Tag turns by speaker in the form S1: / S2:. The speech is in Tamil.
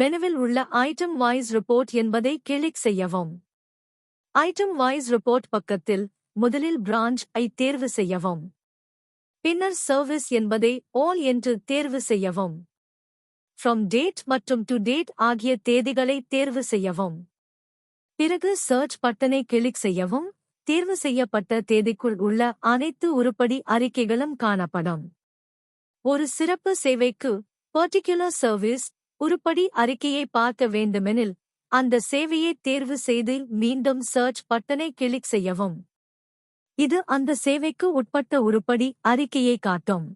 S1: மெனுவில் உள்ள ஐட்டம் வாய்ஸ் ரிப்போர்ட் என்பதை கிளிக் செய்யவும். ஐட்டம் வாய்ஸ் ரிப்போர்ட் பக்கத்தில் முதலில் பிரான்ச் ஐ தேர்வு செய்யவும். பின்னர் சர்வீஸ் என்பதை ஆல் என்று தேர்வு செய்யவும். ஃப்ரம் டேட் மற்றும் டு டேட் ஆகிய தேதிகளை தேர்வு செய்யவும். பிறகு சர்ச் பட்டனை கிளிக் செய்யவும். தேர்வு செய்யப்பட்ட தேதிக்குள் உள்ள அனைத்து உருப்படி அறிக்கைகளும் காணப்படும். ஒரு சிறப்பு சேவைக்கு பர்டிகுலர் சர்வீஸ் உருப்படி அறிக்கையை பார்க்க வேண்டுமெனில் அந்த சேவையை தேர்வு செய்து மீண்டும் சர்ச் பட்டனை கிளிக் செய்யவும். இது அந்த சேவைக்கு உட்பட்ட உருப்படி அறிக்கையை காட்டும்.